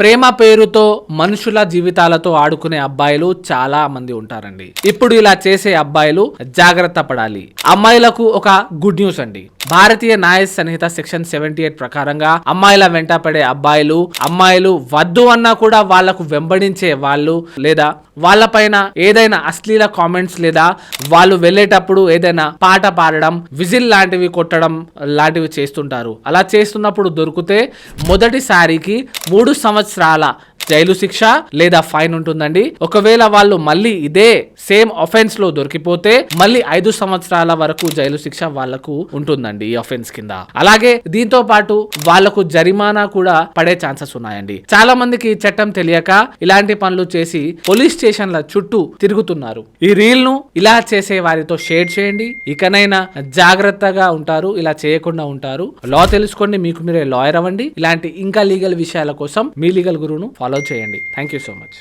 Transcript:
ప్రేమ పేరుతో మనుషుల జీవితాలతో ఆడుకునే అబ్బాయిలు చాలా మంది ఉంటారండి. ఇప్పుడు ఇలా చేసే అబ్బాయిలు జాగ్రత్త పడాలి. అమ్మాయిలకు ఒక గుడ్ న్యూస్ అండి. భారతీయ న్యాయ సంహిత సెక్షన్ సెవెంటీ ఎయిట్ ప్రకారంగా అమ్మాయిల వెంట పడే అబ్బాయిలు అమ్మాయిలు వద్దు అన్నా కూడా వాళ్ళకు వెంబడించే వాళ్ళు లేదా వాళ్ళపైన ఏదైనా అశ్లీల కామెంట్స్ లేదా వాళ్ళు వెళ్ళేటప్పుడు ఏదైనా పాట పాడడం విజిల్ లాంటివి కొట్టడం లాంటివి చేస్తుంటారు. అలా చేస్తున్నప్పుడు దొరికితే మొదటిసారికి మూడు సంవత్సరాలు జైలు శిక్ష లేదా ఫైన్ ఉంటుందండి. ఒకవేళ వాళ్ళు మళ్ళీ ఇదే సేమ్ అఫెన్స్లో దొరికిపోతే మళ్ళీ ఐదు సంవత్సరాల వరకు జైలు శిక్ష వాళ్ళకు ఉంటుందండి ఈ అఫెన్స్ కింద. అలాగే దీంతో పాటు వాళ్ళకు జరిమానా కూడా పడే ఛాన్సెస్ ఉన్నాయండి. చాలా మందికి ఈ చట్టం తెలియక ఇలాంటి పనులు చేసి పోలీస్ స్టేషన్ల చుట్టూ తిరుగుతున్నారు. ఈ రీల్ను ఇలా చేసే వారితో షేర్ చేయండి. ఇకనైనా జాగ్రత్తగా ఉంటారు ఇలా చేయకుండా ఉంటారు. లా తెలుసుకోండి మీకు మీరే లాయర్ అవ్వండి. ఇలాంటి ఇంకా లీగల్ విషయాల కోసం మీ లీగల్ గురువును ఫాలో చేయండి. Thank you so much